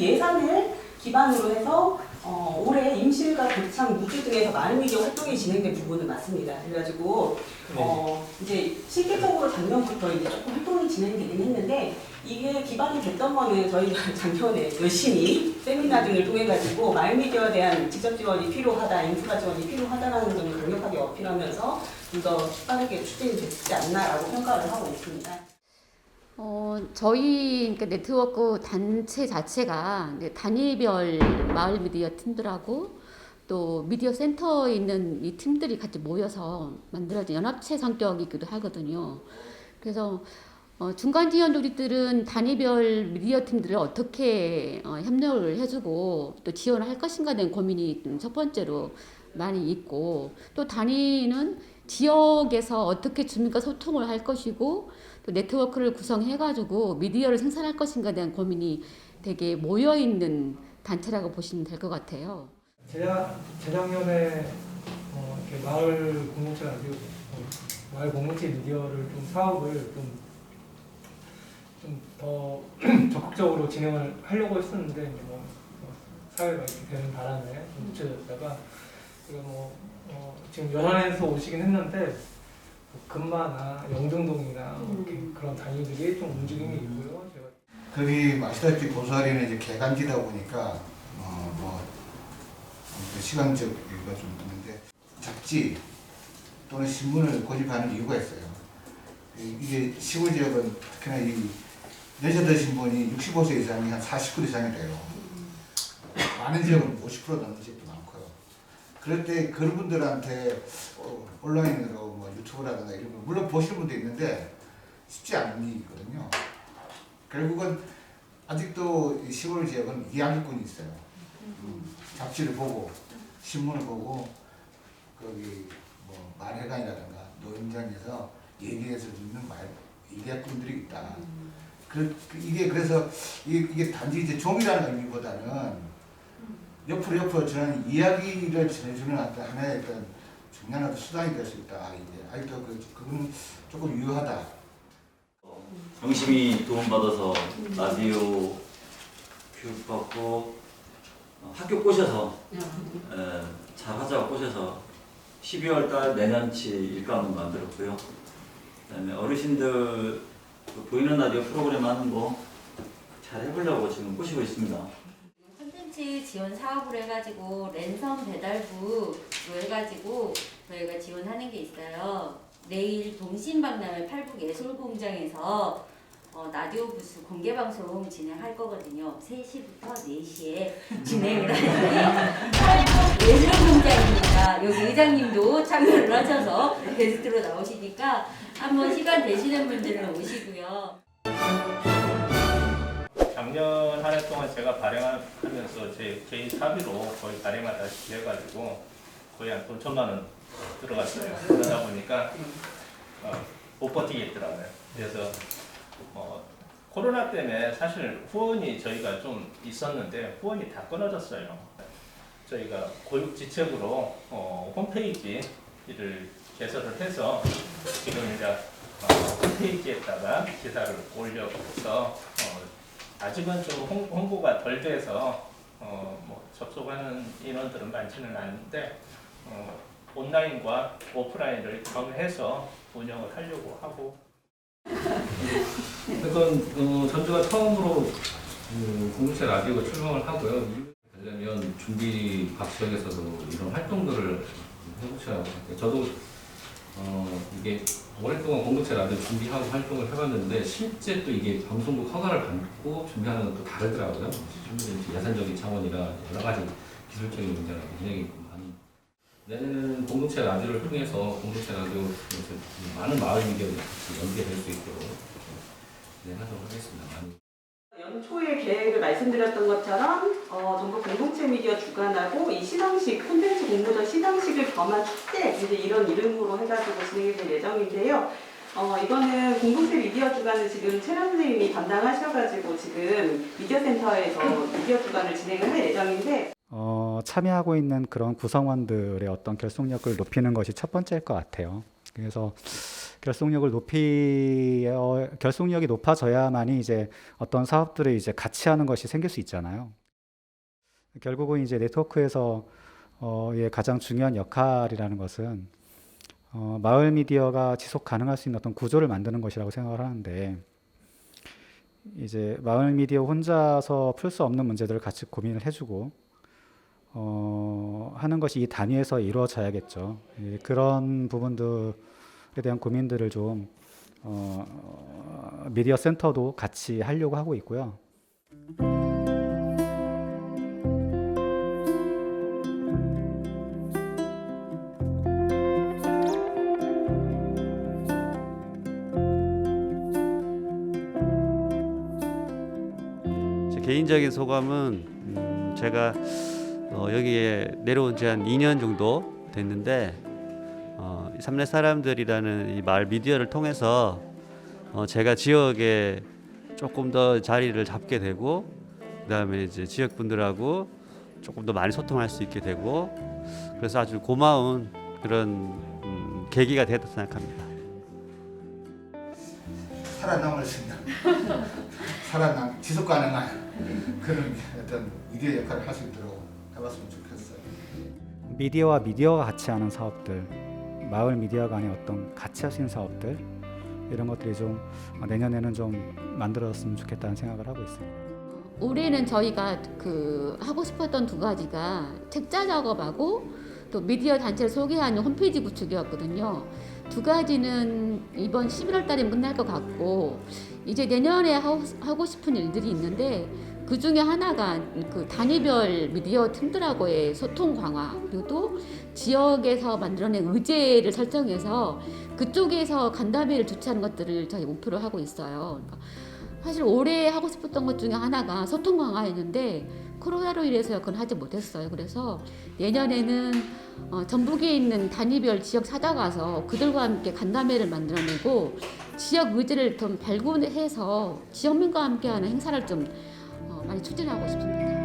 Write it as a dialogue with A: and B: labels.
A: 예산을 기반으로 해서 어, 올해 임실과 고창, 무주 등에서 많은 미디어 활동이 진행된 부분은 맞습니다. 그래가지고 어, 이제 실질적으로 작년부터 이제 조금 활동이 진행되긴 했는데 이게 기반이 됐던 거는 저희가 작년에 열심히 세미나 등을 통해 가지고 마을미디어에 대한 직접 지원이 필요하다, 인프라 지원이 필요하다라는 점을 강력하게 어필하면서 좀 더 빠르게 추진이 됐지 않나라고 평가를 하고 있습니다.
B: 어, 저희 그러니까 네트워크 단체 자체가 단위별 마을 미디어 팀들하고 또 미디어 센터에 있는 이 팀들이 같이 모여서 만들어진 연합체 성격이기도 하거든요. 그래서 어, 중간 지원 조직들은 단위별 미디어 팀들을 어떻게 어, 협력을 해주고 또 지원을 할 것인가 된 고민이 좀첫 번째로 많이 있고 또 단위는 지역에서 어떻게 주민과 소통을 할 것이고 또 네트워크를 구성해가지고 미디어를 생산할 것인가에 대한 고민이 되게 모여 있는 단체라고 보시면 될 것 같아요.
C: 제가 재작년에 어, 이렇게 마을 공동체 라디오 어, 마을 공동체 미디어를 좀 사업을 좀좀더 적극적으로 진행을 하려고 했었는데 뭐, 뭐 사회가 이렇게 되는 바람에 좀 늦춰졌다가 제가 뭐 어, 지금 연안에서 오시긴 했는데 뭐 금마나 영등동이나 뭐 이렇게 그런 단위들이 좀 움직임이 있고요. 제가
D: 거기 아시다시피 보수아리는 이제 개간지다 보니까 어, 뭐 아무튼 시간적 이유가 좀 있는데 잡지 또는 신문을 고집하는 이유가 있어요. 이- 이게 시골 지역은 특히나 이 내셔더 신분이 65세 이상이 한 40% 이상이 돼요. 많은 지역은 50% 넘는 지역도 많고요. 그럴 때 그런 분들한테 어, 온라인으로 뭐 유튜브라든가 이런 거 물론 보시는 분도 있는데 쉽지 않은 일이거든요. 결국은 아직도 이 시골 지역은 이야기꾼이 있어요. 음, 잡지를 보고 신문을 보고 거기 뭐 말회관이라든가 노인장에서 얘기해서 듣는 말 이야기꾼들이 있다. 그, 그 이게 그래서 이게, 이게 단지 이제 종이라는 의미보다는 옆으로 옆으로 저는 이야기를 전해주는 어떤 하나의 어떤 중요한 어떤 수단이 될 수 있다. 이제 아직도 그 그거는 조금 유효하다.
E: 열심히 도움받아서 라디오 교육받고 어, 학교 꼬셔서 에, 잘 하자고 꼬셔서 12월 달 내년치 일감을 만들었고요. 그다음에 어르신들 그 보이는 라디오 프로그램 하는 거 잘 해보려고 지금 꼬시고 있습니다.
F: 콘텐츠 지원 사업으로 해가지고 랜선 배달부로 해가지고 저희가 지원하는 게 있어요. 내일 동신박람회 팔북예술공장에서 어, 라디오 부스 공개 방송 진행할 거거든요. 3시부터 4시에 진행을 하는데 팔북 예술공장입니다. 여기 의장님도 참여를 하셔서 게스트로 나오시니까 한번 시간 되시는 분들은 오시고요.
G: 작년 한 해 동안 제가 발행하면서 제 개인 사비로 거의 발행하다시피 해가지고 거의 한돈 천만 원 들어갔어요. 그러다 보니까 어, 못 버티겠더라고요. 그래서 어, 코로나 때문에 사실 후원이 저희가 좀 있었는데 후원이 다 끊어졌어요. 저희가 고육지책으로 어, 홈페이지를 개설을 해서 지금 이제 어, 홈페이지에다가 기사를 올려서 어, 아직은 좀 홍, 홍보가 덜 돼서 어, 뭐 접속하는 인원들은 많지는 않은데 어, 온라인과 오프라인을 병해서 운영을 하려고 하고
H: 그래서 어, 전주가 처음으로 그 공동체 라디오가 출범을 하고요. 되려면 준비 각 지역에서도 이런 활동들을 해보셔야 같아요. 저도 어, 이게 오랫동안 공동체 라디오 준비하고 활동을 해봤는데 실제 또 이게 방송국 허가를 받고 준비하는 건 또 다르더라고요. 이제 예산적인 차원이라 여러 가지 기술적인 문제가 굉장히 많이 내년에는 공동체 라디오를 통해서 공동체 라디오 많은 마을 미디어를 연계될 수 있도록 진행하도록 하겠습니다. 많이
A: 연 초에 계획을 말씀드렸던 것처럼 어, 전국 공동체 미디어 주관하고 이 시상식 콘텐츠 공모전 시상식을 겸한 축제 이제 이런 이름으로 해가지고 진행이 될 예정인데요. 어, 이거는 공동체 미디어 주관을 지금 최란 선생님이 담당하셔가지고 지금 미디어 센터에서 미디어 주관을 진행을 할 예정인데
I: 어, 참여하고 있는 그런 구성원들의 어떤 결속력을 높이는 것이 첫 번째일 것 같아요. 그래서 결속력을 높이 어, 결속력이 높아져야만이 이제 어떤 사업들을 이제 같이 하는 것이 생길 수 있잖아요. 결국은 이제 네트워크에서 어, 의 가장 중요한 역할이라는 것은 어, 마을 미디어가 지속 가능할 수 있는 어떤 구조를 만드는 것이라고 생각을 하는데 이제 마을 미디어 혼자서 풀 수 없는 문제들을 같이 고민을 해주고 어, 하는 것이 이 단위에서 이루어져야겠죠. 예, 그런 부분들에 대한 고민들을 좀 어, 어, 미디어 센터도 같이 하려고 하고 있고요.
J: 제 개인적인 소감은 음, 제가 어, 여기에 내려온 지 한 2년 정도 됐는데 삼례 사람들이라는 이 마을 미디어를 통해서 어, 제가 지역에 조금 더 자리를 잡게 되고 그다음에 이제 지역 분들하고 조금 더 많이 소통할 수 있게 되고 그래서 아주 고마운 그런 음, 계기가 됐다 생각합니다.
D: 살아남을 생각, 살아남 지속 가능한 그런 어떤 미디어 역할을 할 수 있도록 해봤으면 좋겠어요.
I: 미디어와 미디어가 같이 하는 사업들, 마을 미디어 간의 어떤 같이 있는 사업들 이런 것들이 좀 어, 내년에는 좀 만들어졌으면 좋겠다는 생각을 하고 있습니다.
B: 올해는 저희가 그 하고 싶었던 두 가지가 책자 작업하고 또 미디어 단체를 소개하는 홈페이지 구축이었거든요. 두 가지는 이번 11월 달에 끝날 것 같고 이제 내년에 하고 싶은 일들이 있는데 그 중에 하나가 그 단위별 미디어 팀들하고의 소통 강화 그리고 또 지역에서 만들어낸 의제를 설정해서 그쪽에서 간담회를 주최하는 것들을 저희 목표로 하고 있어요. 그러니까 사실 올해 하고 싶었던 것 중에 하나가 소통 강화였는데 코로나로 인해서 그건 하지 못했어요. 그래서 내년에는 어, 전북에 있는 단위별 지역 찾아가서 그들과 함께 간담회를 만들어내고 지역 의지를 좀 발굴해서 지역민과 함께하는 행사를 좀 어, 많이 추진하고 싶습니다.